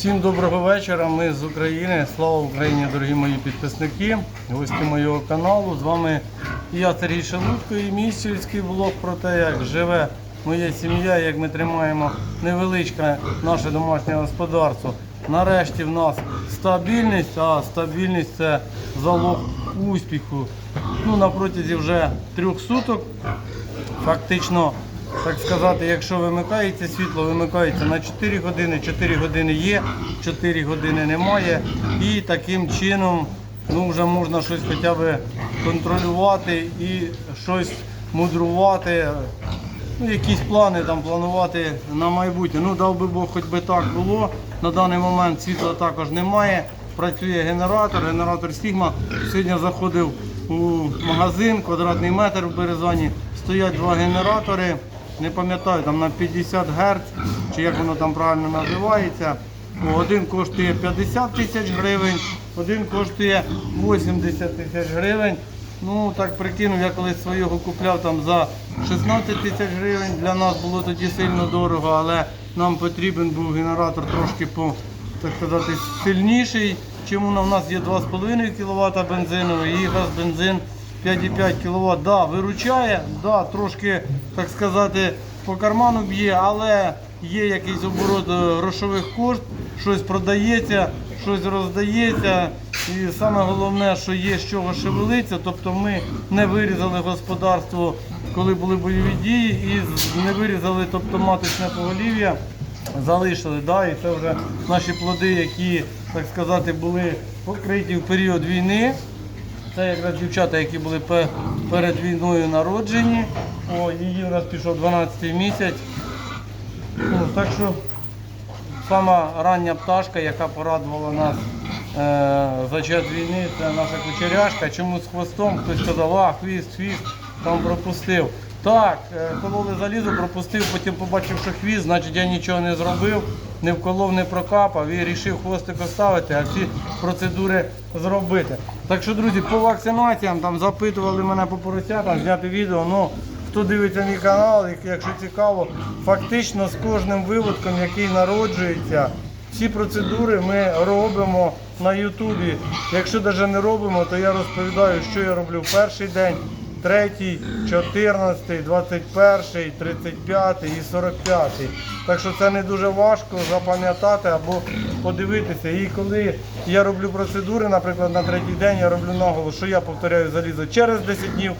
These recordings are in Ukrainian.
Всім доброго вечора. Ми з України. Слава Україні, дорогі мої підписники, гості моєго каналу. З вами я Сергій Шелудько і мій сільський блог про те, як живе моя сім'я, як ми тримаємо невеличке наше домашнє господарство. Нарешті в нас стабільність, а стабільність це залог успіху. Ну, на протязі вже трьох суток фактично, так сказати, якщо вимикається світло, вимикається на 4 години, 4 години є, 4 години немає. І таким чином ну, вже можна щось хоча б контролювати і щось мудрувати. Ну, якісь плани там планувати на майбутнє. Ну, дав би Бог, хоч би так було. На даний момент світла також немає. Працює генератор, генератор Сігма. Сьогодні заходив у магазин, квадратний метр в Березані. Стоять два генератори. Не пам'ятаю, там на 50 Гц, чи як воно там правильно називається. Один коштує 50 тисяч гривень, один коштує 80 тисяч гривень. Ну так прикинув, я колись свого купляв там за 16 тисяч гривень. Для нас було тоді сильно дорого, але нам потрібен був генератор трошки по так сказати сильніший. Чим у нас є 2,5 кВт бензиновий і газ бензин 5,5 кВт. Да, виручає, да, трошки так сказати по карману б'є, але є якийсь оборот е, грошових кошт, щось продається, щось роздається. І саме головне, що є з чого шевелиться, тобто ми не вирізали господарство, коли були бойові дії, і не вирізали тобто, маточне поголів'я, залишили. Да? І це вже наші плоди, які, так сказати, були покриті в період війни. Це якраз дівчата, які були перед війною народжені. О, її у нас пішов 12 місяць. Ну, так що сама рання пташка, яка порадувала нас е, за час війни, це наша кучеряшка. Чому з хвостом? Хтось сказав, а хвіст, хвіст, там пропустив. Так, е, кололи залізо, пропустив, потім побачив, що хвіст, значить я нічого не зробив, не вколов, не прокапав і вирішив хвостик оставити, а всі процедури зробити. Так що, друзі, по вакцинаціям там запитували мене по поросятам, зняти відео. Ну, Хто дивиться мій канал, якщо цікаво, фактично з кожним виводком, який народжується, всі процедури ми робимо на Ютубі. Якщо навіть не робимо, то я розповідаю, що я роблю в перший день, третій, чотирнадцятий, двадцять перший, тридцять п'ятий і сорок п'ятий. Так що це не дуже важко запам'ятати або подивитися. І коли я роблю процедури, наприклад, на третій день я роблю наголос, що я повторяю залізо через 10 днів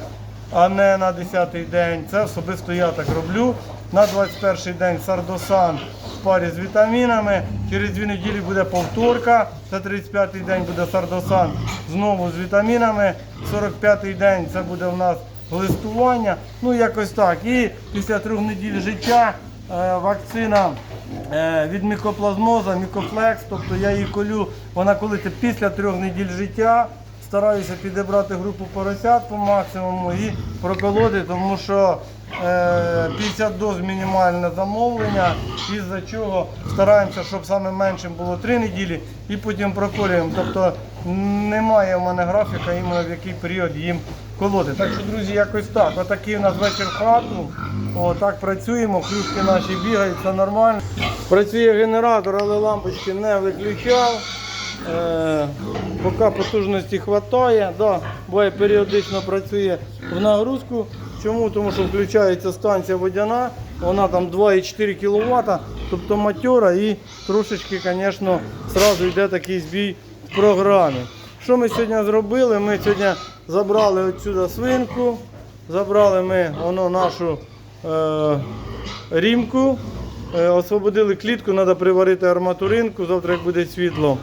а не на 10-й день. Це особисто я так роблю. На 21-й день сардосан в парі з вітамінами. Через дві неділі буде повторка. Це 35-й день буде сардосан знову з вітамінами. 45-й день це буде у нас глистування. Ну якось так. І після трьох неділь життя е, вакцина. е, Від мікоплазмоза, мікофлекс, тобто я її колю, вона колиться після трьох неділь життя стараюся підібрати групу поросят по максимуму і проколоти, тому що е, 50 доз мінімальне замовлення, із-за чого стараємося, щоб саме меншим було 3 неділі і потім проколюємо. Тобто немає в мене графіка, іменно в який період їм колоти. Так що, друзі, якось так. Отакий у нас вечір в хату. О, так працюємо, хлюшки наші бігають, все нормально. Працює генератор, але лампочки не виключав. Е, поки потужності вистачає, да, буває періодично працює в нагрузку. Чому? Тому що включається станція водяна, вона там 2,4 кВт, тобто матьора і трошечки, звісно, одразу йде такий збій в програмі. Що ми сьогодні зробили? Ми сьогодні забрали отсюди свинку, забрали ми воно нашу е, рімку, е, освободили клітку, треба приварити арматуринку, завтра як буде світло.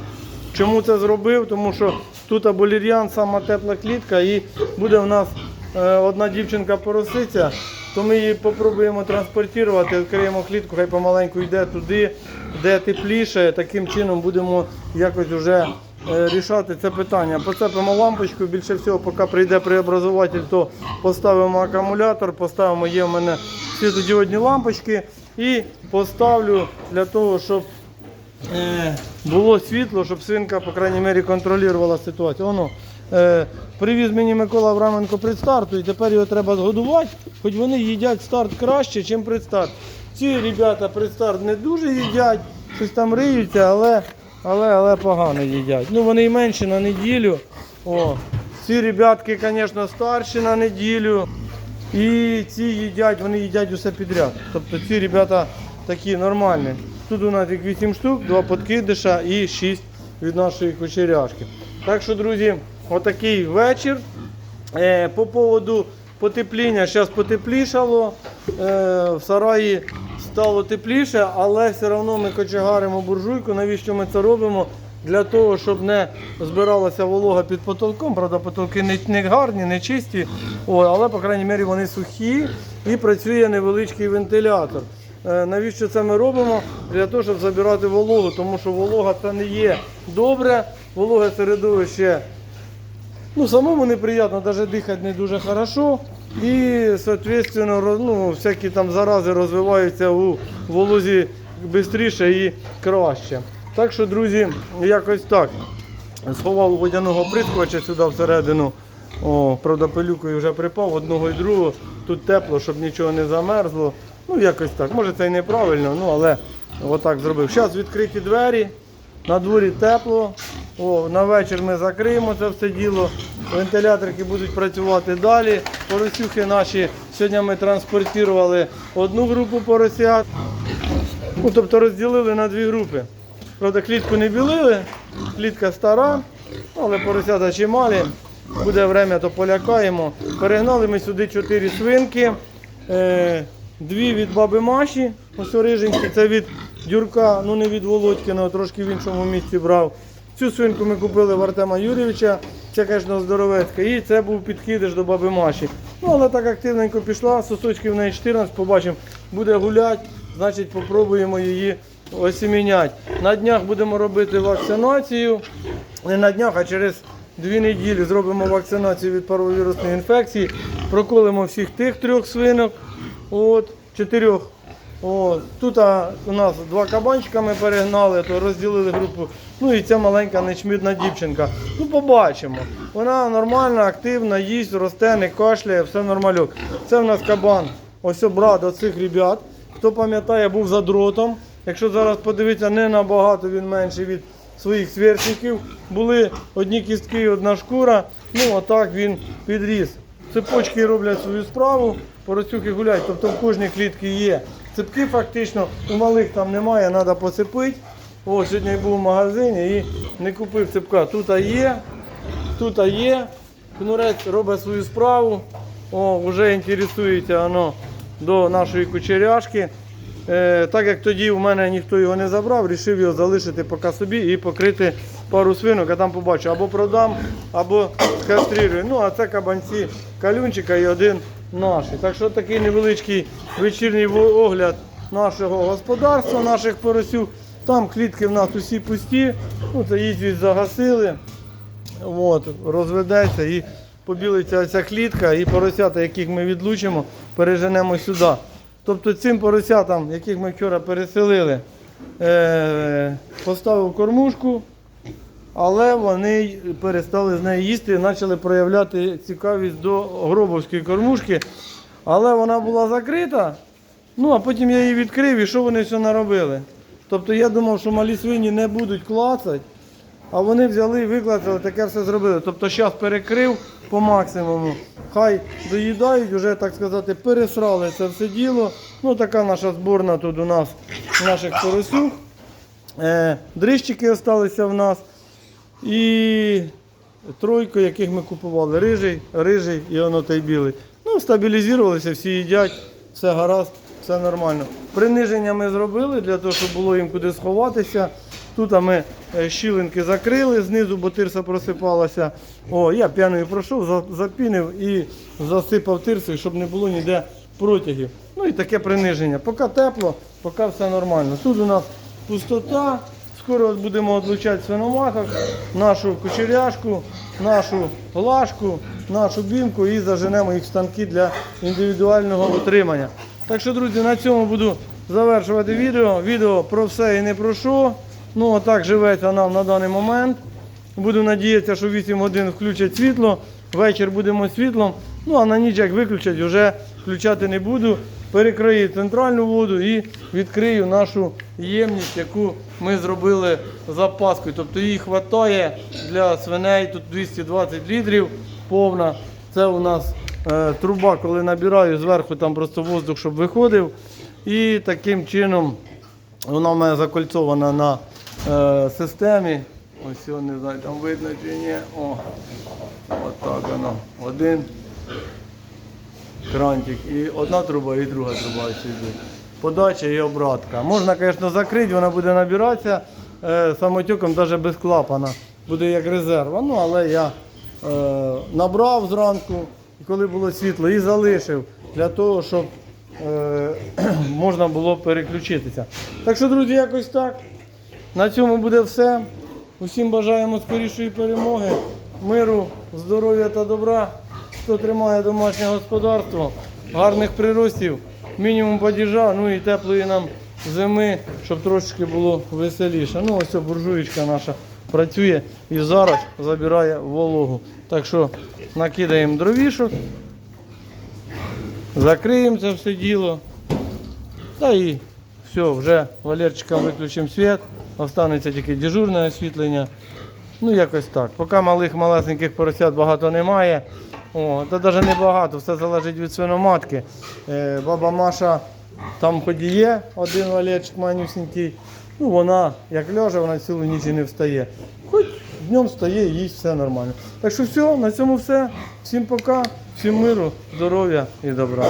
Чому це зробив? Тому що тут аболір'ян, сама тепла клітка, і буде в нас е, одна дівчинка пороситься, то ми її спробуємо транспортувати, відкриємо клітку, хай помаленьку йде туди, де тепліше. Таким чином будемо якось вже е, рішати це питання. Поцепимо лампочку, більше всього, поки прийде преобразователь, то поставимо акумулятор, поставимо, є в мене світодіодні лампочки і поставлю для того, щоб е, було світло, щоб свинка, по крайній мірі, контролювала ситуацію. Воно, е, привіз мені Микола Авраменко предстарту, і тепер його треба згодувати, хоч вони їдять старт краще, ніж предстарт. Ці ребята предстарт не дуже їдять, щось там риються, але, але, але погано їдять. Ну вони і менші на неділю. О, ці ребятки, звісно, старші на неділю. І ці їдять, вони їдять усе підряд. Тобто ці ребята такі нормальні. Тут у нас їх 8 штук, 2 подкидиша і 6 від нашої кучеряшки. Так що, друзі, отакий вечір. Е, по поводу потепління, зараз потеплішало, е, в сараї стало тепліше, але все одно ми кочегаримо буржуйку. Навіщо ми це робимо? Для того, щоб не збиралася волога під потолком. Правда, потолки не, не гарні, не чисті, але, по крайній мірі, вони сухі і працює невеличкий вентилятор. Е, Навіщо це ми робимо? Для того, щоб забирати вологу, тому що волога це не є добре, вологе середовище Ну, самому неприятно, даже дихати не дуже хорошо. І, соответственно, ну, всякі там зарази розвиваються у волозі швидше і краще. Так що, друзі, якось так. Сховав водяного прискувача сюди всередину. О, правда, пилюкою вже припав одного і другого. Тут тепло, щоб нічого не замерзло. Ну, якось так. Може це і неправильно, ну але отак зробив. Зараз відкриті двері. На дворі тепло. О, на вечір ми закриємо це все діло. Вентиляторки будуть працювати далі. Поросюхи наші. Сьогодні ми транспортували одну групу поросят. Ну, тобто розділили на дві групи. Правда, клітку не білили, клітка стара, але поросята чималі. Буде время, то полякаємо. Перегнали ми сюди чотири свинки. Дві від баби Маші, ось риженькі, це від Дюрка, ну не від Володькіного, трошки в іншому місці брав. Цю свинку ми купили в Артема Юрійовича, це, звісно, здоровецька. І це був підкидиш до баби Маші. Ну, але так активненько пішла, сосочків в неї 14, побачимо, буде гуляти, значить попробуємо її осіміняти. На днях будемо робити вакцинацію. Не на днях, а через дві неділі зробимо вакцинацію від паровірусної інфекції. Проколимо всіх тих трьох свинок. От, чотирьох. От. Тут а, у нас два кабанчика ми перегнали, то розділили групу. Ну і ця маленька нечмітна дівчинка. Ну, побачимо. Вона нормальна, активна, їсть, росте, не кашляє, все нормальок. Це в нас кабан. Ось брат оцих ребят. Хто пам'ятає, був за дротом. Якщо зараз подивитися, не набагато він менший від своїх сверстників. Були одні кістки і одна шкура. Ну, отак він підріс. Цепочки роблять свою справу, поросюки гуляють, тобто в кожній клітці є. Цепки фактично у малих там немає, треба посипити. О, сьогодні я був в магазині і не купив цепка. Тут є, тут є. Кнурець робить свою справу. О, вже інтересується воно до нашої кучеряшки. Е, так як тоді у мене ніхто його не забрав, вирішив його залишити поки собі і покрити пару свинок, а там побачу, або продам, або скастрирую. Ну, а це кабанці калюнчика і один наш. Так що такий невеличкий вечірній огляд нашого господарства, наших поросюк. Там клітки в нас усі пусті, ну це їздять загасили. От, розведеться і побілиться ця клітка, і поросята, яких ми відлучимо, переженемо сюди. Тобто цим поросятам, яких ми вчора переселили, е, поставив кормушку, але вони перестали з неї їсти і почали проявляти цікавість до гробовської кормушки. Але вона була закрита. Ну, а потім я її відкрив і що вони все наробили. Тобто я думав, що малі свині не будуть клацати, а вони взяли і виклацали, таке все зробили. Тобто зараз перекрив по максимуму. Хай доїдають, вже, так сказати, пересрали це все діло. Ну, така наша зборна тут у нас наших поросюк. Е, дрищики залишилися в нас. І тройку, яких ми купували. Рижий, рижий і воно той білий. Ну, стабілізувалися, всі їдять, все гаразд, все нормально. Приниження ми зробили для того, щоб було їм куди сховатися. Тут ми е, щілинки закрили, знизу бо тирса просипалася. О, я п'яною пройшов, запінив і засипав тирсою, щоб не було ніде протягів. Ну і таке приниження. Поки тепло, поки все нормально. Тут у нас пустота. Скоро будемо відлучати свиноматок, нашу кучеряшку, нашу глашку, нашу бімку і заженемо їх в станки для індивідуального утримання. Так що, друзі, на цьому буду завершувати відео. Відео про все і не про що. Ну, отак живеться нам на даний момент. Буду надіятися, що 8 годин включать світло, вечір будемо світлом. Ну а на ніч як виключать, вже включати не буду. Перекрию центральну воду і відкрию нашу ємність, яку ми зробили запаскою. Тобто її вистачає для свиней, тут 220 літрів повна. Це у нас е, труба, коли набираю, зверху там просто воздух, щоб виходив. І таким чином вона в мене закольцована на е, системі. Ось його не знаю, там видно чи ні. О, отак воно. Один крантик. І одна труба, і друга труба сюди. Подача і обратка. Можна, звісно, закрити, вона буде набиратися е, самотюком, навіть без клапана. Буде як резерва. Ну, але я е, набрав зранку, коли було світло, і залишив для того, щоб е, можна було переключитися. Так що, друзі, якось так. На цьому буде все. Усім бажаємо скорішої перемоги, миру, здоров'я та добра. Хто тримає домашнє господарство, гарних приростів, мінімум падіжа, ну і теплої нам зими, щоб трошечки було веселіше. Ну ось ця буржуєчка наша працює і зараз забирає вологу. Так що накидаємо дровішок, закриємо це все діло. Та і все, вже Валерчикам виключимо світ, останеться тільки дежурне освітлення. Ну, якось так. Поки малих малесеньких поросят багато немає. О, Це навіть не багато, все залежить від свиноматки. Е, баба Маша там хоч і є один валечик манюсенький. Ну вона як ляже, вона цілу ніч і не встає. Хоч днем встає, їсть все нормально. Так що все, на цьому все. Всім пока, всім миру, здоров'я і добра.